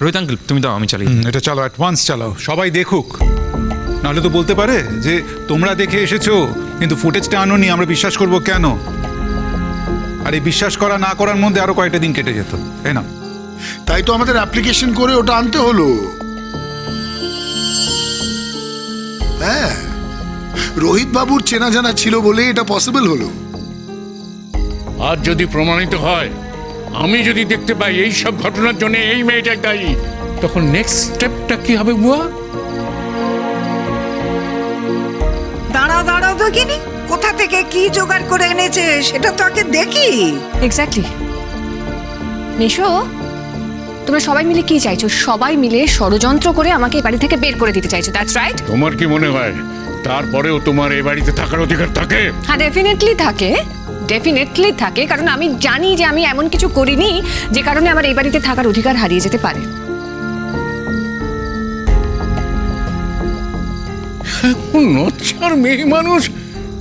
Rohit uncle তুমি দাও আমি চালাই হুম, এটা চালাও অ্যাডভান্স চালাও। সবাই দেখুক। নাহলে তো বলতে পারে যে তোমরা দেখে এসেছ কিন্তু ফুটেজটা আনোনি আমরা বিশ্বাস করব কেন? আর এই বিশ্বাস করা না করার মধ্যে আরও কয়েকটা দিন কেটে যেত তাই না? তাই তো আমাদের অ্যাপ্লিকেশন করে ওটা আনতে হলো। হ্যাঁ রোহিত বাবুর চেনা জানা ছিল বলে এটা পসিবল হলো। আর যদি প্রমাণিত হয় আমি যদি দেখতে পাই এই সব ঘটনার জন্য এই মেয়েটাই দায়ী তখন নেক্সট স্টেপটা কি হবে বুয়া? দাঁড়াও দাঁড়াও দেখিনি কোথা থেকে কি জোগাড় করে এনেছে সেটা তো আগে দেখি। এক্স্যাক্টলি মিশো তোমরা সবাই মিলে কি চাইছো? সবাই মিলে ষড়যন্ত্র করে আমাকে এই বাড়ি থেকে বের করে দিতে চাইছো দ্যাটস রাইট তোমার কি মনে হয় তারপরেও তোমার এই বাড়িতে থাকার অধিকার থাকে? হ্যাঁ ডেফিনেটলি থাকে। ডেফিনেটলি থাকে কারণ আমি জানি যে আমি এমন কিছু করিনি যে কারণে আমার এই বাড়িতে থাকার অধিকার হারিয়ে যেতে পারে। নচ্ছার মেয়ে মানুষ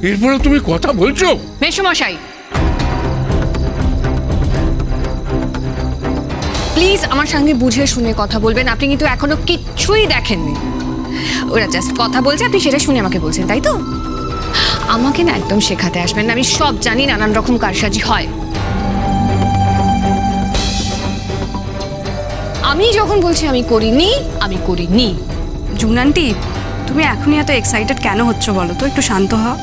এরপরে তুমি কথা বলছো? মেসমশাই। প্লিজ আমার সঙ্গে বুঝে শুনে কথা বলবেন আপনি কিন্তু এখনও কিচ্ছুই দেখেননি। ওরা জাস্ট কথা বলছে আপনি সেটা শুনে আমাকে বলছেন তাই তো? আমাকে না একদম শেখাতে আসবেন না। আমি সব জানি নানান রকম কারসাজি হয়। আমি যখন বলছি আমি করিনি আমি করিনি। জুনান্টি তুমি এখনই এত এক্সাইটেড কেন হচ্ছ বলো তো? একটু শান্ত হও।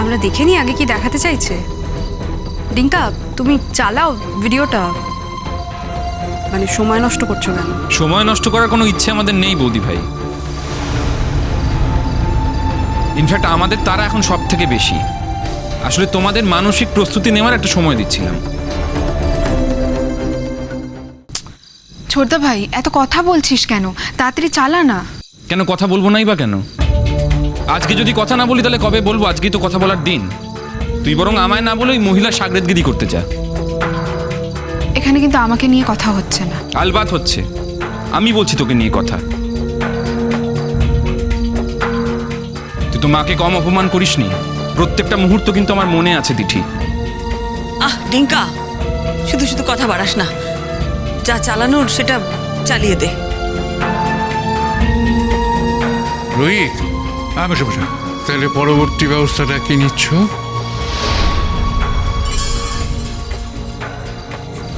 আমরা দেখে নি আগে কি দেখাতে চাইছে। ডিঙ্কা তুমি চালাও ভিডিওটা। মানে সময় নষ্ট করছ কেন? সময় নষ্ট করার কোনো ইচ্ছে আমাদের নেই বৌদি ভাই। ইনফ্যাক্ট আমাদের তারা এখন সব থেকে বেশি। আসলে তোমাদের মানসিক প্রস্তুতি নেওয়ার একটা সময় দিচ্ছিলাম। ছোটদা ভাই এত কথা বলছিস কেন? তাড়াতাড়ি চালা না। কেন কথা বলব নাই বা কেন? আজকে যদি কথা না বলি তাহলে কবে বলব? আজকেই তো কথা বলার দিন। তুই বরং আমায় না বলে ওই মহিলা সাগরেদগিরি করতে যা। এখানে কিন্তু আমাকে নিয়ে কথা হচ্ছে না। আলবাত হচ্ছে। আমি বলছি তোকে নিয়ে কথা। তুই তো মাকে কম অপমান করিসনি। প্রত্যেকটা মুহূর্ত কিন্তু আমার মনে আছে দিঠি। আহ ডিঙ্কা শুধু শুধু কথা বাড়াস না। যা চালানোর সেটা চালিয়ে দে। রোহিত হ্যাঁ বসে বসে। তাহলে পরবর্তী ব্যবস্থাটা কি নিচ্ছ?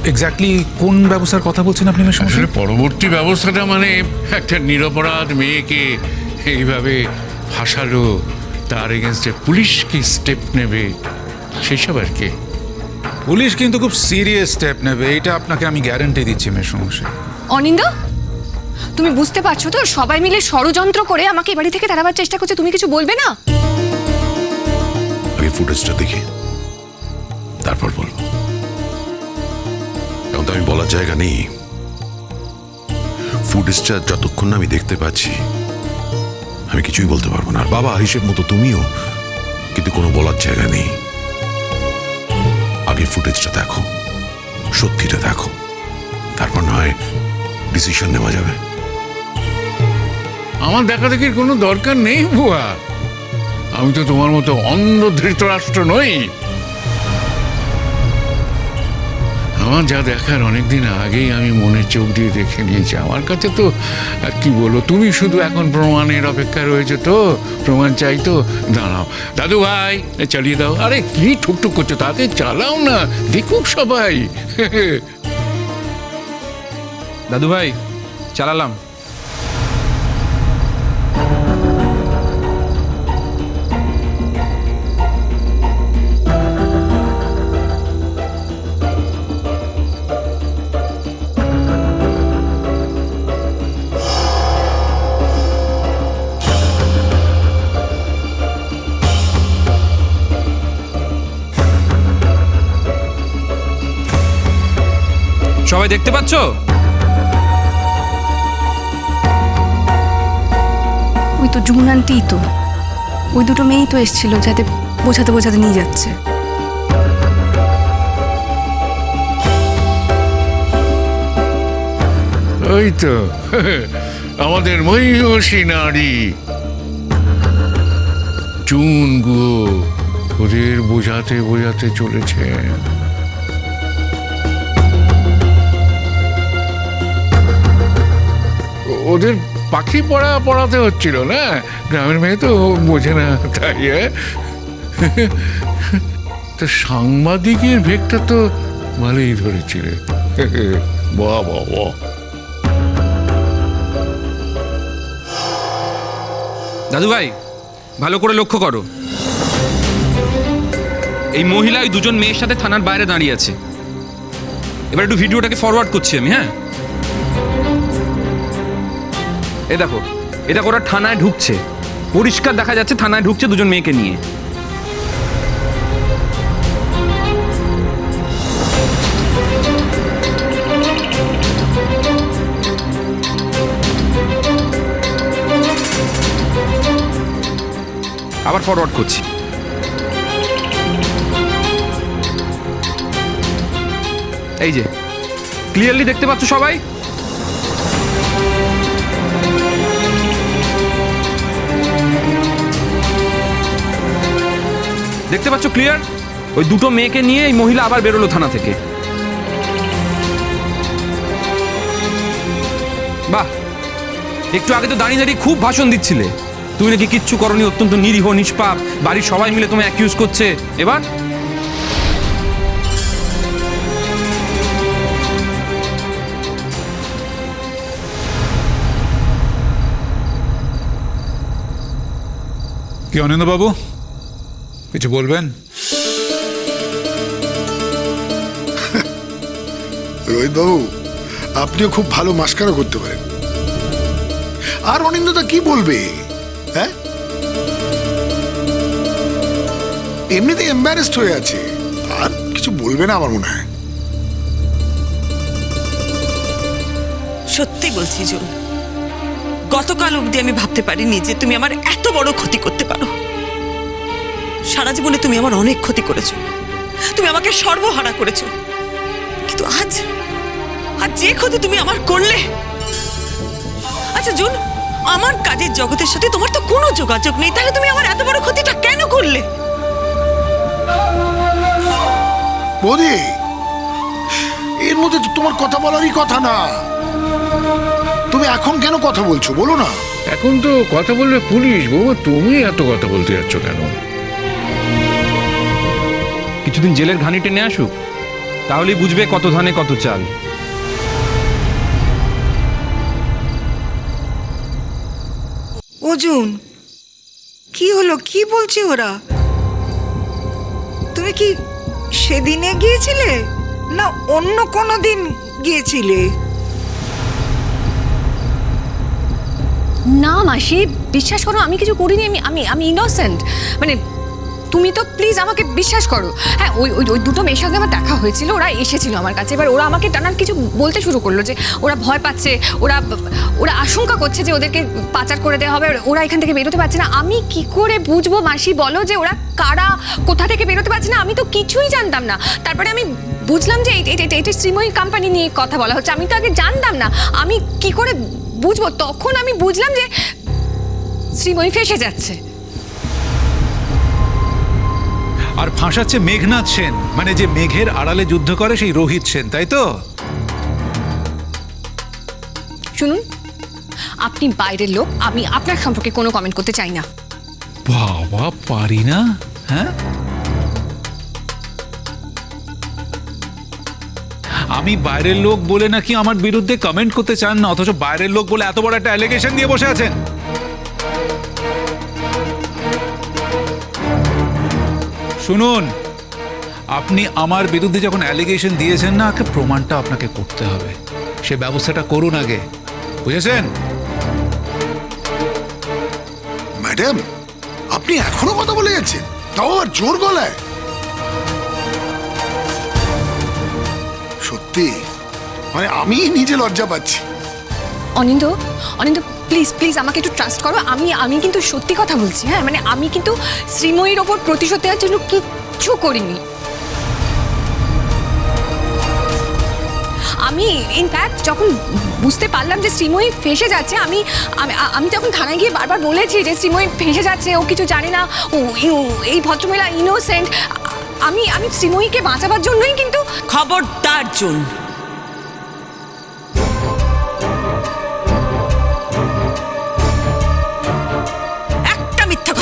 এক্স্যাক্টলি কোন ব্যবস্থার কথা বলছেন আপনি আসলে পরবর্তী ব্যবস্থাটা মানে একটা নিরপরাধ মেয়েকে এইভাবে ফাঁসালো তার এগেনস্টে পুলিশ কি স্টেপ নেবে সেসব আর কি। পুলিশ কিন্তু খুব সিরিয়াস স্টেপ নেবে এটা আপনাকে আমি গ্যারান্টি দিচ্ছি মেসমশাই অনিন্দ তুমি বুঝতে পারছ তো? সবাই মিলে ষড়যন্ত্র করে আমাকে এই বাড়ি থেকে তাড়াবার চেষ্টা করছে তুমি কিছু বলবে না? আগে ফুটেজটা দেখি তারপর বলব। এখন তো আমি বলার জায়গা নেই। ফুটেজটা যতক্ষণ না আমি দেখতে পাচ্ছি আমি কিছুই বলতে পারব না। বাবা, হিসেব মতো তুমিও, কিন্তু কোনো বলার জায়গা নেই। আগে ফুটেজটা দেখো, সত্যিটা দেখো। তারপর না হয় ডিসিশন নেওয়া যাবে। আমার দেখা দেখির কোনো দরকার নেই, বুয়া। আমি তো তোমার মতো অন্ধ ধৃতরাষ্ট্র নই। আমার যা দেখার অনেকদিন আগেই আমি মনে চোখ দিয়ে দেখে নিয়েছি। আমার কাছে তো কি বলো তুমি শুধু এখন প্রমাণের অপেক্ষা রয়েছে তো, প্রমাণ চাই তো। দাঁড়াও। দাদু ভাই, চালিয়ে দাও। আরে, কি ঠুকঠুক করছ? তাতে চালাও না। দেখুক সবাই। দাদু ভাই, চালালাম। সবাই দেখতে পাচ্ছ? ওই তো জুনান্টি তো। ওই দুটো মেয়েই তো এসছিল যাতে বোঝাতে বোঝাতে নিয়ে যাচ্ছে। ওই তো আমাদের মহিষী নারী। চুন গুয়ো ওদের বোঝাতে বোঝাতে চলেছে। ওদের পাখি পড়া পড়াতে হচ্ছিল না? গ্রামের মেয়ে তো বোঝে না, তাই? তো সাংবাদিকের ভেগটা তো ভালোই ধরেছিলে। বাহ বাহ দাদু ভাই ভালো করে লক্ষ্য করো। এই মহিলা দুজন মেয়ের সাথে থানার বাইরে দাঁড়িয়ে আছে। এবার একটু ভিডিওটাকে ফরওয়ার্ড করছি আমি হ্যাঁ? এ দেখো, এটা ওরা থানায় ঢুকছে। পরিষ্কার দেখা যাচ্ছে থানায় ঢুকছে দুজন মেয়েকে নিয়ে। আবার ফরওয়ার্ড করছি। এই যে ক্লিয়ারলি দেখতে পাচ্ছ সবাই? দেখতে পাচ্ছ ক্লিয়ার ওই দুটো মেয়েকে নিয়ে এই মহিলা আবার বেরোলো থানা থেকে। বাহ! একটু আগে তো দাঁড়িয়ে দাঁড়িয়ে খুব ভাষণ দিচ্ছিলে। তুমি নাকি কিচ্ছু করনি, অত্যন্ত নিরীহ, নিষ্পাপ। বাড়ির সবাই মিলে তোমায় অ্যাকিউজ করছে। এবার? কি অনিন্দবাবু কিছু বলবেন? রোহিত বাবু আপনিও খুব ভালো মাস্কারও করতে পারেন। আর অনিন্দতা কি বলবে? হ্যাঁ? এমনিতে এম্বারেসড হয়ে আছে। আর কিছু বলবে না আমার মনে হয়। সত্যি বলছি জুন। গতকাল অবধি আমি ভাবতে পারিনি যে তুমি আমার এত বড় ক্ষতি করতে পারো। সারা জীবনে তুমি আমার অনেক ক্ষতি করেছ। তুমি আমাকে সর্বহারা করেছ। কিন্তু আজ আজ যে ক্ষতি তুমি আমার করলে আচ্ছা জুন আমার কাজের জগতের সাথে তোমার তো কোনো যোগাযোগ নেই। তাহলে তুমি আমার এত বড় ক্ষতিটা কেন করলে? বৌদি এর মধ্যে তো তোমার কথা বলারই কথা না। তুমি এখন কেন কথা বলছো? বলো না। এখন তো কথা বলবে পুলিশ। বৌমা তুমি এত কথা বলতে যাচ্ছ কেন? কিছুদিন জেলের ঘানি টেনে আসুক তাহলেই বুঝবে কত ধানে কত চাল। অজুন কি হলো? কি বলছে ওরা? তুমি কি সেদিনে গিয়েছিলে? না অন্য কোনো দিন গিয়েছিলে? না মাসি বিশ্বাস করো আমি কিছু করিনি আমি আমি আমি ইনোসেন্ট মানে তুমি তো প্লিজ আমাকে বিশ্বাস করো। হ্যাঁ ওই ওই ওই দুটো মেয়ের সঙ্গে আমার দেখা হয়েছিল, ওরা এসেছিল আমার কাছে। এবার ওরা আমাকে টানার কিছু বলতে শুরু করল যে, ওরা ভয় পাচ্ছে, ওরা ওরা আশঙ্কা করছে যে ওদেরকে পাচার করে দেওয়া হবে ওরা এখান থেকে বেরোতে পারছে না। আমি কি করে বুঝব মাসি, বলো যে ওরা কারা, কোথা থেকে বেরোতে পারছে না? আমি তো কিছুই জানতাম না। তারপরে আমি বুঝলাম যে এটা শ্রীময়ী কোম্পানি নিয়ে কথা বলা হচ্ছে। আমি তো আগে জানতাম না। আমি কি করে বুঝব? তখন আমি বুঝলাম যে শ্রীময়ী ফেসে যাচ্ছে। আর ফাঁসাচ্ছে মেঘনাথ সেন। মানে যে মেঘের আড়ালে যুদ্ধ করে সেই রোহিত সেন তাই তো? শুনুন আপনি বাইরের লোক আমি আপনার সম্পর্কে কোনো কমেন্ট করতে চাই না। বাবা পারি না? হ্যাঁ? আমি বাইরের লোক বলে নাকি আমার বিরুদ্ধে কমেন্ট করতে চান না অথচ বাইরের লোক বলে এত বড় একটা অ্যালিগেশন দিয়ে বসে আছেন। শুনুন, আপনি আমার বিরুদ্ধে যখন অ্যালিগেশন দিয়েছেন না, আগে প্রমাণটা আপনাকে করতে হবে। সে ব্যবস্থাটা করুন আগে। বুঝেছেন? ম্যাডাম, আপনি এখনও কথা বলে যাচ্ছেন। তাও আবার জোর গলায়। সত্যি মানে আমি নিজে লজ্জা পাচ্ছি। অনিন্দ অনিন্দ প্লিজ প্লিজ আমাকে একটু ট্রাস্ট করো। আমি আমি কিন্তু সত্যি কথা বলছি হ্যাঁ? মানে আমি কিন্তু শ্রীময়ীর ওপর প্রতিশোধ দেওয়ার জন্য কিচ্ছু করিনি। আমি ইনফ্যাক্ট যখন বুঝতে পারলাম যে শ্রীময়ী ফেসে যাচ্ছে, আমি আমি তখন থানায় গিয়ে বারবার বলেছি যে শ্রীময়ী ফেসে যাচ্ছে, ও কিছু জানে না, ও এই ভদ্রমহিলা ইনোসেন্ট আমি আমি শ্রীময়ীকে বাঁচাবার জন্যই কিন্তু খবরদার জুন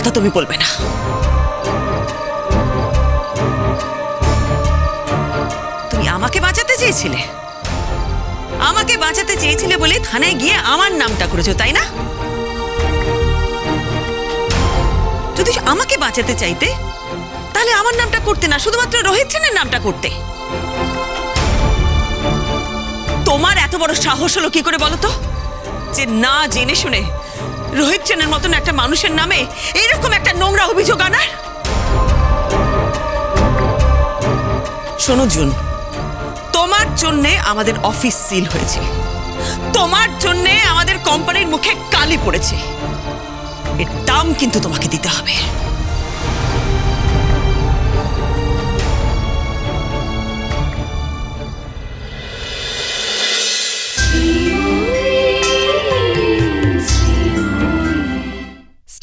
কথা তুমি বলবে না। তুমি আমাকে বাঁচাতে চেয়েছিলে। আমাকে বাঁচাতে চেয়েছিলে বলে থানায় গিয়ে আমার নামটা করেছ, তাই না? যদি আমাকে বাঁচাতে চাইতে, তাহলে আমার নামটা করতে না, শুধুমাত্র রোহিত সেনের নামটা করতে। তোমার এত বড় সাহস হলো কি করে বলো তো? যে না জেনে শুনে রোহিত চেনের মতন একটা মানুষের নামে এইরকম একটা নোংরা অভিযোগ আনার? শোনো, জুন, তোমার জন্যে আমাদের অফিস সিল হয়েছে। তোমার জন্যে আমাদের কোম্পানির মুখে কালি পড়েছে। এর দাম কিন্তু তোমাকে দিতে হবে।